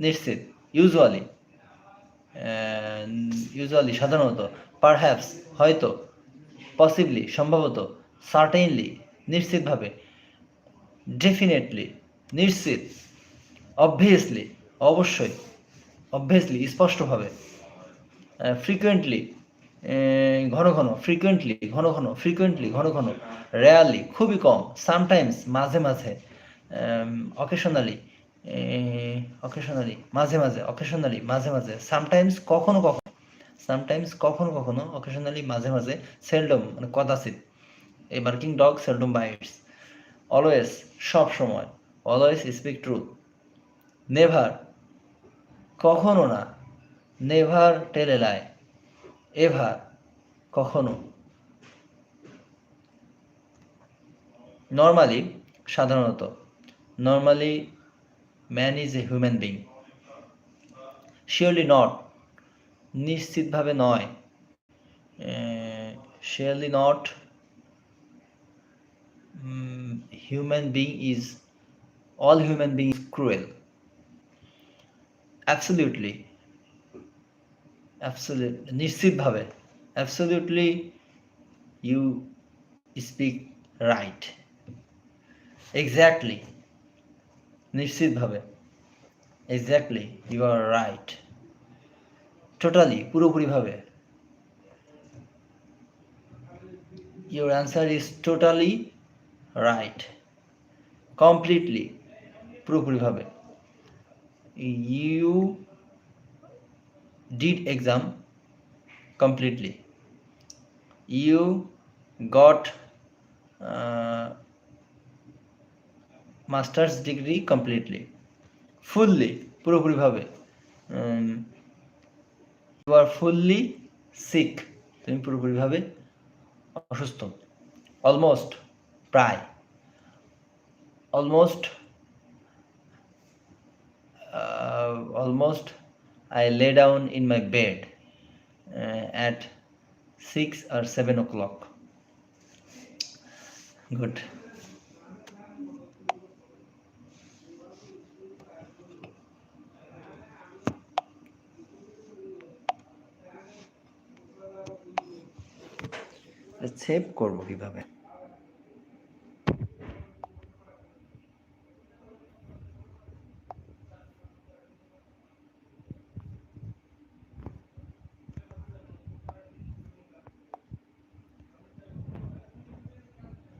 নিশ্চিত usually usually সাধারণত perhaps হয়তো পসিবলি সম্ভবত সার্টেইনলি নিশ্চিতভাবে ডেফিনেটলি নিশ্চিত অবভিয়াসলি অবশ্যই অবভিয়াসলি স্পষ্টভাবে ফ্রিকুয়েন্টলি ঘন ঘন ফ্রিকুয়েন্টলি ঘন ঘন ফ্রিকুয়েন্টলি ঘন ঘন রেয়ারলি খুবই কম সামটাইমস মাঝে মাঝে অকেশনালি অকেশনালি মাঝে মাঝে অকেশনালি মাঝে মাঝে সামটাইমস কখনো কখনো সামটাইমস কখনো কখনো অকেশনালি মাঝে মাঝে সেলডম মানে কদাচিত এই barking dog seldom bites always সব সময় অলওয়েজ স্পিক ট্রুথ নেভার কখনো না নেভার টেল লাই এভার কখনো নর্মালি সাধারণত normally man is a human being surely not নিশ্চিতভাবে নয় surely not human being is all human being is cruel absolutely absolute নিশ্চিতভাবে absolutely you speak right exactly নিশ্চিতভাবে। Exactly you are right totally পুরোপুরিভাবে। Your answer is totally right completely পুরোপুরিভাবে। You did exam completely you uh, masters degree completely fully পুরোপুরিভাবে you are fully sick তুমি পুরোপুরিভাবে অসুস্থ almost প্রায় almost almost I lay down in my bed uh, at 6 or 7 o'clock. Good. Save করব কীভাবে?